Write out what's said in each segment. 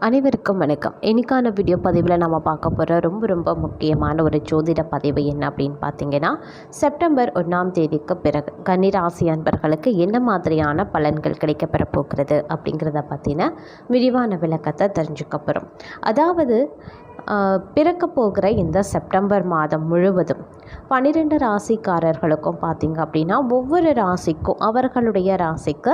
அனைவருக்கும் வணக்கம். இன்றைக்கான வீடியோ பதிவில் நம்ம பார்க்க போகிற ரொம்ப ரொம்ப முக்கியமான ஒரு ஜோதிட பதிவு என்ன அப்படின்னு பார்த்தீங்கன்னா செப்டம்பர் ஒன்றாம் தேதிக்கு பிறகு கன்னிராசி அன்பர்களுக்கு என்ன மாதிரியான பலன்கள் கிடைக்கப்பெற போகிறது அப்படிங்கிறத பற்றின விரிவான விளக்கத்தை தெரிஞ்சுக்க போகிறோம் அதாவது பிறக்க போகிற இந்த செப்டம்பர் மாதம் முழுவதும் பன்னிரெண்டு ராசிக்காரர்களுக்கும் பார்த்தீங்க அப்படின்னா ஒவ்வொரு ராசிக்கும் அவர்களுடைய ராசிக்கு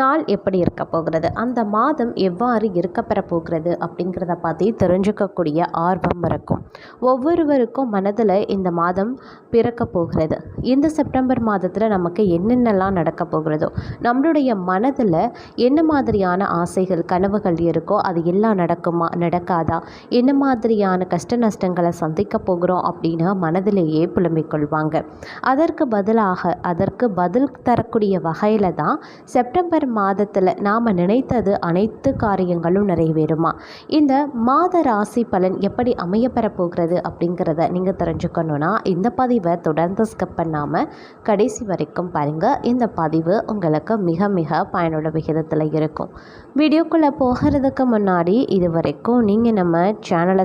நாள் எப்படி இருக்க போகிறது? அந்த மாதம் எவ்வாறு இருக்கப்பெற போகிறது அப்படிங்கிறத பற்றி தெரிஞ்சுக்கக்கூடிய ஆர்வம் இருக்கும். ஒவ்வொருவருக்கும் மனதில் இந்த மாதம் பிறக்க போகிறது. இந்த செப்டம்பர் மாதத்தில் நமக்கு என்னென்னலாம் நடக்க போகிறதோ நம்மளுடைய மனதில் என்ன மாதிரியான ஆசைகள் கனவுகள் இருக்கோ அது எல்லாம் நடக்குமா நடக்காதா? என்ன மாதிரியான கஷ்ட நஷ்டங்களை சந்திக்க போகிறோம் அப்படின்னு மனதிலேயே புலம்பிக் கொள்வாங்க. அதற்கு பதிலாக அதற்கு பதில் தரக்கூடிய வகையில் தான் செப்டம்பர் மாதத்தில் நாம் நினைத்தது அனைத்து காரியங்களும் நிறைவேறுமா? இந்த மாத ராசி பலன் எப்படி அமையப்பெற போகிறது அப்படிங்கிறத நீங்கள் தெரிஞ்சுக்கணுன்னா இந்த பதிவை தொடர்ந்து ஸ்கிப் பண்ணாமல் கடைசி வரைக்கும் பாருங்கள் இந்த பதிவு உங்களுக்கு மிக மிக பயனுள்ள விகிதத்தில் இருக்கும். வீடியோக்குள்ளே போகிறதுக்கு முன்னாடி இது வரைக்கும் நீங்கள் நம்ம சேனலை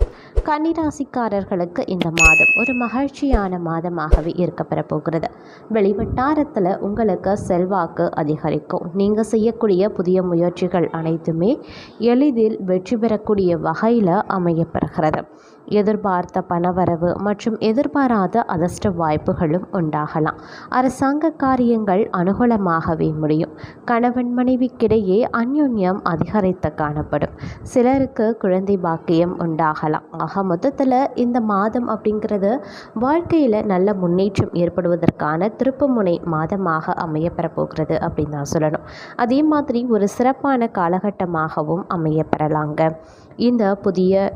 கன்னிராசிக்காரர்களுக்கு இந்த மாதம் ஒரு மகிழ்ச்சியான மாதமாகவே இருக்கப்பெற போகிறது. வெளிவட்டாரத்தில் உங்களுக்கு செல்வாக்கு அதிகரிக்கும். நீங்கள் செய்யக்கூடிய புதிய முயற்சிகள் அனைத்துமே எளிதில் வெற்றி பெறக்கூடிய வகையில் அமையப்பெறுகிறது எதிர்பார்த்த பணவரவு மற்றும் எதிர்பாராத அதிர்ஷ்ட வாய்ப்புகளும் உண்டாகலாம். அரசாங்க காரியங்கள் அனுகூலமாகவே முடியும். கணவன் மனைவிக்கிடையே அந்யுன்யம் அதிகரித்து காணப்படும். சிலருக்கு குழந்தை பாக்கியம் உண்டாகலாம். ஆக மொத்தத்தில் இந்த மாதம் அப்படிங்கிறது வாழ்க்கையில் நல்ல முன்னேற்றம் ஏற்படுவதற்கான திருப்புமுனை மாதமாக அமையப்பெற போகிறது அப்படின்னு தான் சொல்லணும். அதே மாதிரி ஒரு சிறப்பான காலகட்டமாகவும் அமையப்பெறலாங்க. இந்த புதிய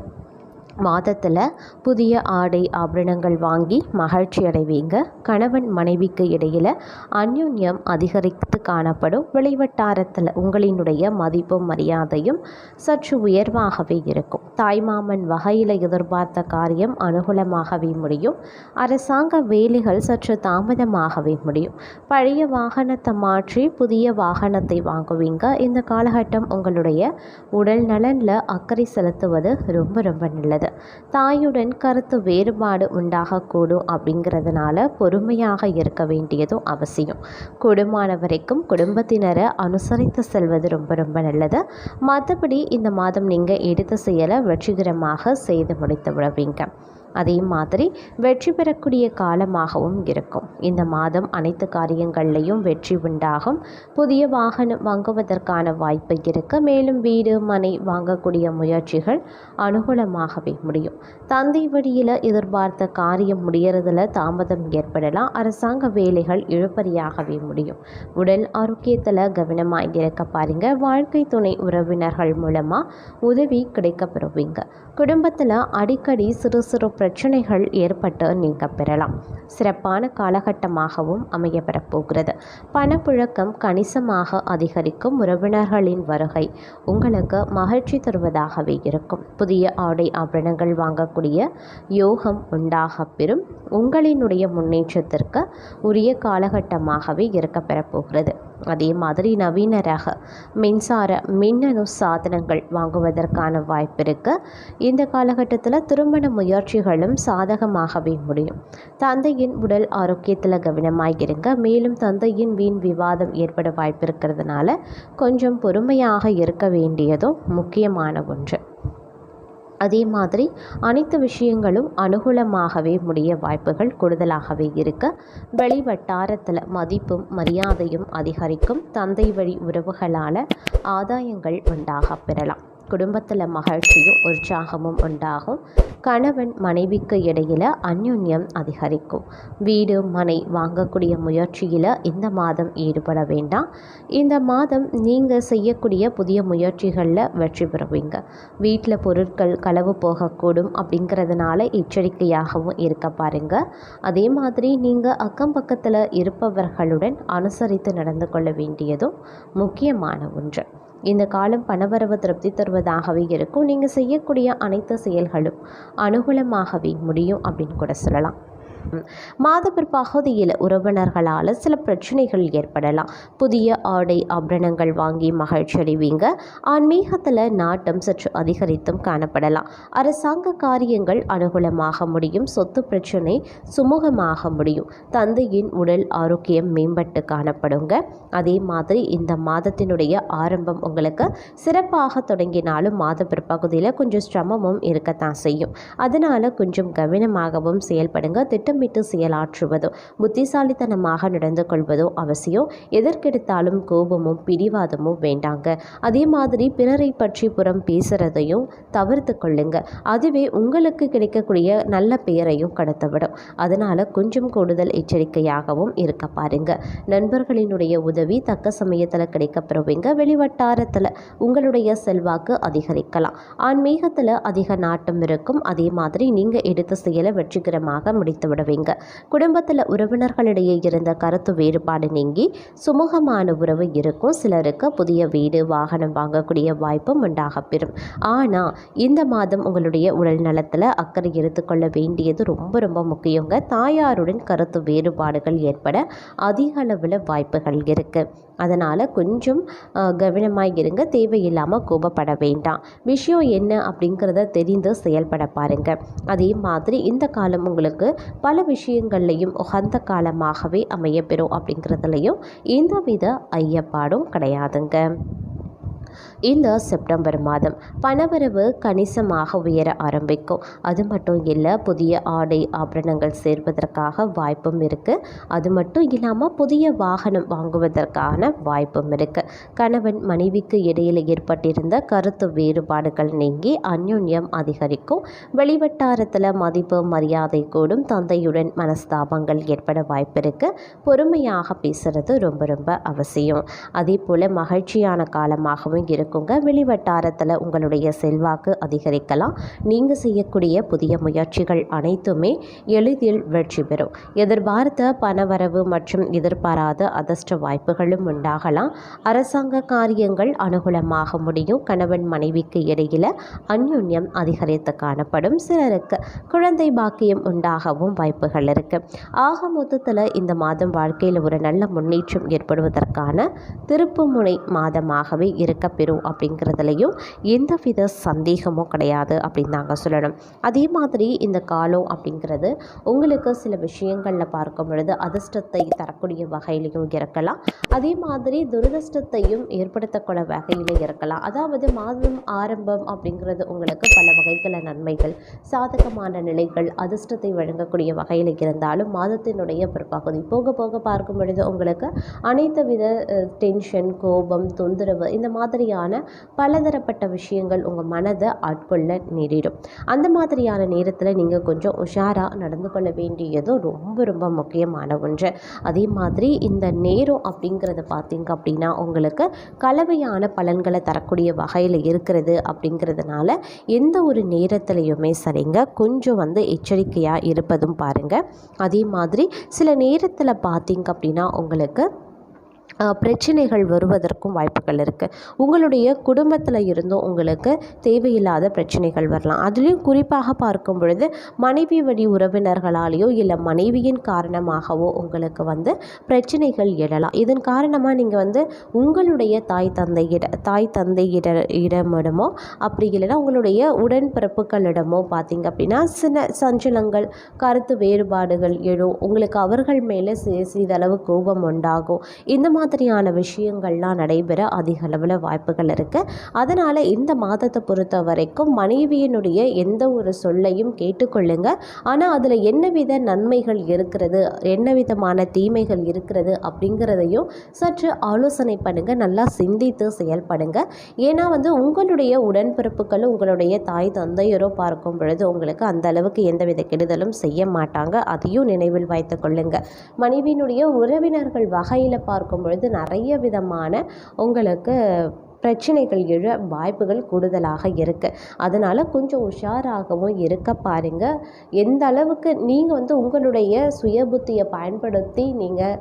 மாதத்தில் புதிய ஆடை ஆபரணங்கள் வாங்கி மகிழ்ச்சி அடைவீங்க. கணவன் மனைவிக்கு இடையில் அந்யுன்யம் அதிகரித்து காணப்படும். வெளிவட்டாரத்தில் உங்களினுடைய மதிப்பும் மரியாதையும் சற்று உயர்வாகவே இருக்கும். தாய்மாமன் வகையில் எதிர்பார்த்த காரியம் அனுகூலமாகவே முடியும். அரசாங்க வேலைகள் சற்று தாமதமாகவே முடியும். பழைய வாகனத்தை மாற்றி புதிய வாகனத்தை வாங்குவீங்க. இந்த காலகட்டம் உங்களுடைய உடல் நலனில் அக்கறை செலுத்துவது ரொம்ப ரொம்ப நல்லது. தாயுடன் கருத்து வேறுபாடு உண்டாகக்கூடும் அப்படிங்கிறதுனால பொறுமையாக இருக்க வேண்டியதும் அவசியம். கூடுமான வரைக்கும் குடும்பத்தினரை அனுசரித்து செல்வது ரொம்ப ரொம்ப நல்லது. மற்றபடி இந்த மாதம் நீங்கள் எடுத்த செயலை வெற்றிகரமாக செய்து முடித்து விடுவீங்க. அதே மாதிரி வெற்றி பெறக்கூடிய காலமாகவும் இருக்கும். இந்த மாதம் அனைத்து காரியங்கள்லையும் வெற்றி உண்டாகும். புதிய வாகனம் வாங்குவதற்கான வாய்ப்பு இருக்கு. மேலும் வீடு மனை வாங்கக்கூடிய முயற்சிகள் அனுகூலமாகவே முடியும். தந்தை வழியில் எதிர்பார்த்த காரியம் முடியறதுல தாமதம் ஏற்படலாம். அரசாங்க வேலைகள் இழுபறியாகவே முடியும். உடல் ஆரோக்கியத்தில் கவனமாக இருக்க பாருங்க. வாழ்க்கை துணை உறவினர்கள் மூலமாக உதவி கிடைக்கப்பெறுவீங்க. குடும்பத்தில் அடிக்கடி சிறு சிறு பிரச்சனைகள் ஏற்பட்டு நீங்க பெறலாம். சிறப்பான காலகட்டமாகவும் அமையப்பெறப் போகிறது. பணப்புழக்கம் கணிசமாக அதிகரிக்கும் உறவினர்களின் வருகை உங்களுக்கு மகிழ்ச்சி தருவதாகவே இருக்கும். புதிய ஆடை ஆபரணங்கள் வாங்கக்கூடிய யோகம் உண்டாக பெறும். உங்களினுடைய முன்னேற்றத்திற்கு உரிய காலகட்டமாகவே இருக்கப்பெறப் போகிறது. அதே மாதிரி நவீன ரக மின்சார மின்னணு சாதனங்கள் வாங்குவதற்கான வாய்ப்பு இந்த காலகட்டத்தில் திருமண முயற்சிகள் முயற்சிகளும் சாதகமாகவே முடியும். தந்தையின் உடல் ஆரோக்கியத்தில் கவனமாக இருங்க மேலும் தந்தையின் வீண் விவாதம் ஏற்பட வாய்ப்பு இருக்கிறதுனால கொஞ்சம் பொறுமையாக இருக்க வேண்டியதும் முக்கியமான ஒன்று. அதே மாதிரி அனைத்து விஷயங்களும் அனுகூலமாகவே முடிய வாய்ப்புகள் கூடுதலாகவே இருக்க வெளி வட்டாரத்தில் மதிப்பும் மரியாதையும் அதிகரிக்கும் தந்தை வழி உறவுகளால் ஆதாயங்கள் உண்டாக பெறலாம். குடும்பத்தில் மகிழ்ச்சியும் உற்சாகமும் உண்டாகும். கணவன் மனைவிக்கு இடையில் அந்யுன்யம் அதிகரிக்கும். வீடு மனை வாங்கக்கூடிய முயற்சியில் இந்த மாதம் ஈடுபட வேண்டாம். இந்த மாதம் நீங்கள் செய்யக்கூடிய புதிய முயற்சிகளில் வெற்றி பெறுவீங்க. வீட்டில் பொருட்கள் களவு போகக்கூடும் அப்படிங்கிறதுனால எச்சரிக்கையாகவும் இருக்க பாருங்க. அதே மாதிரி நீங்கள் அக்கம் பக்கத்தில் இருப்பவர்களுடன் அனுசரித்து நடந்து கொள்ள வேண்டியதும் முக்கியமான ஒன்று. இந்த காலம் பணவரவு திருப்தி தருவதாகவே இருக்கும். நீங்கள் செய்யக்கூடிய அனைத்து செயல்களும் அனுகூலமாகவே முடியும் அப்படின்னு கூட சொல்லலாம். மாதப்பிற் பகுதியில் உறவினர்களால் சில பிரச்சனைகள் ஏற்படலாம். புதிய ஆடை ஆபரணங்கள் வாங்கி மகிழ்ச்சி அடைவீங்க. ஆன்மீகத்தில் நாட்டம் சற்று அதிகரித்தும் காணப்படலாம். அரசாங்க காரியங்கள் அனுகூலமாக முடியும். சொத்து பிரச்சனை சுமூகமாக முடியும். தந்தையின் உடல் ஆரோக்கியம் மேம்பட்டு காணப்படுங்க. அதே மாதிரி இந்த மாதத்தினுடைய ஆரம்பம் உங்களுக்கு சிறப்பாக தொடங்கினாலும் மாத பிற்பகுதியில் கொஞ்சம் சிரமமும் இருக்கத்தான் செய்யும். அதனால் கொஞ்சம் கவனமாகவும் செயல்படுங்க. திட்டம் திட்டமிட்டு செயலாற்றுவதோ புத்திசாலித்தனமாக நடந்து கொள்வதோ அவசியம் எதற்கெடுத்தாலும் கோபமும் பிடிவாதமும் வேண்டாங்க. அதே மாதிரி பிறரை பற்றி புறம் பேசுகிறதையும் தவிர்த்து கொள்ளுங்க. அதுவே உங்களுக்கு கிடைக்கக்கூடிய நல்ல பெயரையும் கடத்தவிடும். அதனால் கொஞ்சம் கூடுதல் எச்சரிக்கையாகவும் இருக்க பாருங்க. நண்பர்களினுடைய உதவி தக்க சமயத்தில் கிடைக்கப்பெறுவீங்க. வெளிவட்டாரத்தில் உங்களுடைய செல்வாக்கு அதிகரிக்கலாம். ஆன்மீகத்தில் அதிக நாட்டம் இருக்கும். அதே மாதிரி நீங்கள் எடுத்த செயலை வெற்றிகரமாக முடித்து விடுவீங்க குடும்பத்தில் உறவினர்களிடையே இருந்த கருத்து வேறுபாடு நீங்கி சுமூகமான உறவு இருக்கும். சிலருக்கு புதிய வீடு வாகனம் வாங்கக்கூடிய வாய்ப்பும் உண்டாகப்பெறும். ஆனால் இந்த மாதம் உங்களுடைய உடல் நலத்தில் அக்கறை எடுத்துக்கொள்ள வேண்டியது ரொம்ப ரொம்ப முக்கியங்க. தாயாருடன் கருத்து வேறுபாடுகள் ஏற்பட அதிக அளவில் வாய்ப்புகள் இருக்குது அதனால் கொஞ்சம் கவனமாக இருங்க. தேவையில்லாமல் கோபப்பட வேண்டாம். விஷயம் என்ன அப்படிங்கிறத தெரிந்து செயல்பட பாருங்கள் அதே மாதிரி இந்த காலம் உங்களுக்கு பல விஷயங்கள்லையும் உகந்த காலமாகவே அமையப்பெறும் அப்படிங்கிறதுலையும் எந்தவித ஐயப்பாடும் கிடையாதுங்க. இந்த செப்டம்பர் மாதம் பணவரவு கணிசமாக உயர ஆரம்பிக்கும். அது மட்டும் இல்லை புதிய ஆடை ஆபரணங்கள் சேர்வதற்காக வாய்ப்பும் இருக்குது அது மட்டும் இல்லாமல் புதிய வாகனம் வாங்குவதற்கான வாய்ப்பும் இருக்குது கணவன் மனைவிக்கு இடையில் ஏற்பட்டிருந்த கருத்து வேறுபாடுகள் நீங்கி அந்யுன்யம் அதிகரிக்கும். வெளிவட்டாரத்தில் மதிப்பு மரியாதை கூடும். தந்தையுடன் மனஸ்தாபங்கள் ஏற்பட வாய்ப்பு இருக்குது பொறுமையாக பேசுகிறது ரொம்ப ரொம்ப அவசியம். அதே போல் மகிழ்ச்சியான காலமாகவும் இருக்கும். இருக்குங்க வெளிவட்டாரத்தில் உங்களுடைய செல்வாக்கு அதிகரிக்கலாம். நீங்கள் செய்யக்கூடிய புதிய முயற்சிகள் அனைத்துமே எளிதில் வெற்றி பெறும். எதிர்பார்த்த பணவரவு மற்றும் எதிர்பாராத அதிர்ஷ்ட வாய்ப்புகளும் உண்டாகலாம். அரசாங்க காரியங்கள் அனுகூலமாக முடியும். கணவன் மனைவிக்கு இடையில் அந்யுன்யம் அதிகரித்து காணப்படும். சிலருக்கு குழந்தை பாக்கியம் உண்டாகவும் வாய்ப்புகள் இருக்கு. ஆக மொத்தத்தில் இந்த மாதம் வாழ்க்கையில் ஒரு நல்ல முன்னேற்றம் ஏற்படுவதற்கான திருப்புமுனை மாதமாகவே இருக்க பெறும் அப்படிங்கிறதுலையும் எந்தவித சந்தேகமும் கிடையாது அப்படின்னு நாங்கள் சொல்லணும். அதே மாதிரி இந்த காலம் அப்படிங்கிறது உங்களுக்கு சில விஷயங்களில் பார்க்கும் பொழுது அதிர்ஷ்டத்தை தரக்கூடிய வகையிலையும் இருக்கலாம். அதே மாதிரி துரதிர்ஷ்டத்தையும் ஏற்படுத்தக்கூடிய வகையில் இருக்கலாம். அதாவது மாதம் ஆரம்பம் அப்படிங்கிறது உங்களுக்கு பல வகைகள நன்மைகள் சாதகமான நிலைகள் அதிர்ஷ்டத்தை வழங்கக்கூடிய வகையில் இருந்தாலும் மாதத்தினுடைய பிற்பகுதி போக போக பார்க்கும் பொழுது உங்களுக்கு அனைத்து வித டென்ஷன் கோபம் தொந்தரவு இந்த மாதிரியான பலதரப்பட்ட விஷயங்கள் உங்கள் மனதை ஆட்கொள்ள நேரிடும். அந்த மாதிரியான நேரத்தில் நீங்கள் கொஞ்சம் உஷாராக நடந்து கொள்ள வேண்டியதும் ரொம்ப ரொம்ப முக்கியமான ஒன்று. அதே மாதிரி இந்த நேரம் அப்படிங்கிறத பார்த்தீங்க அப்படின்னா உங்களுக்கு கலவையான பலன்களை தரக்கூடிய வகையில் இருக்கிறது அப்படிங்கிறதுனால எந்த ஒரு நேரத்துலையுமே சரிங்க. கொஞ்சம் வந்து எச்சரிக்கையாக இருப்பதும் பாருங்கள் அதே மாதிரி சில நேரத்தில் பார்த்தீங்க அப்படின்னா உங்களுக்கு பிரச்சனைகள் வருவதற்கும் வாய்ப்புகள் இருக்குது உங்களுடைய குடும்பத்தில் இருந்தும் உங்களுக்கு தேவையில்லாத பிரச்சனைகள் வரலாம். அதுலேயும் குறிப்பாக பார்க்கும் பொழுது மனைவி வழி உறவினர்களாலேயோ இல்லை மனைவியின் காரணமாகவோ உங்களுக்கு வந்து பிரச்சனைகள் எழலாம். இதன் காரணமாக நீங்கள் வந்து உங்களுடைய தாய் தந்தையிட தாய் தந்தையிட இடமிடமோ அப்படி இல்லைன்னா உங்களுடைய உடன்பிறப்புகளிடமோ பார்த்தீங்க அப்படின்னா சில சஞ்சலங்கள் கருத்து வேறுபாடுகள் எழும். உங்களுக்கு அவர்கள் மேலே சிறிதளவு கோபம் உண்டாகும். இந்த மாதிரி மாதிரியான விஷயங்கள்லாம் நடைபெற அதிக அளவில் வாய்ப்புகள் இருக்குது அதனால் இந்த மாதத்தை பொறுத்த வரைக்கும் மனைவியினுடைய எந்த ஒரு சொல்லையும் கேட்டுக்கொள்ளுங்க. ஆனால் அதில் என்ன வித நன்மைகள் இருக்கிறது என்ன விதமான தீமைகள் இருக்கிறது அப்படிங்கிறதையும் சற்று ஆலோசனை பண்ணுங்கள் நல்லா சிந்தித்து செயல்படுங்க. ஏன்னா வந்து உங்களுடைய உடன்பிறப்புகளும் உங்களுடைய தாய் தந்தையரோ பார்க்கும் பொழுது உங்களுக்கு அந்த அளவுக்கு எந்தவித கெடுதலும் செய்ய மாட்டாங்க. அதையும் நினைவில் வைத்து கொள்ளுங்க. மனைவியினுடைய உறவினர்கள் வகையில் பார்க்கும் பொழுது நிறைய விதமான உங்களுக்கு பிரச்சனைகள் எழ வாய்ப்புகள் கூடுதலாக இருக்குது அதனால் கொஞ்சம் உஷாராகவும் இருக்க பாருங்கள் எந்த அளவுக்கு நீங்கள் வந்து உங்களுடைய சுய புத்தியை பயன்படுத்தி நீங்கள்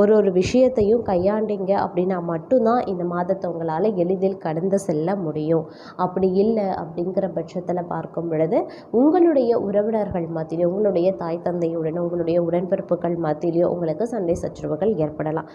ஒரு ஒரு விஷயத்தையும் கையாண்டீங்க அப்படின்னா மட்டும்தான் இந்த மாதத்தை உங்களால் எளிதில் கடந்து செல்ல முடியும். அப்படி இல்லை அப்படிங்கிற பட்சத்தில் பார்க்கும் பொழுது உங்களுடைய உறவினர்கள் மத்தியிலையும் உங்களுடைய தாய் தந்தையுடன் உங்களுடைய உடன்பிறப்புகள் மத்தியிலேயோ உங்களுக்கு சண்டை சச்சரவுகள் ஏற்படலாம்.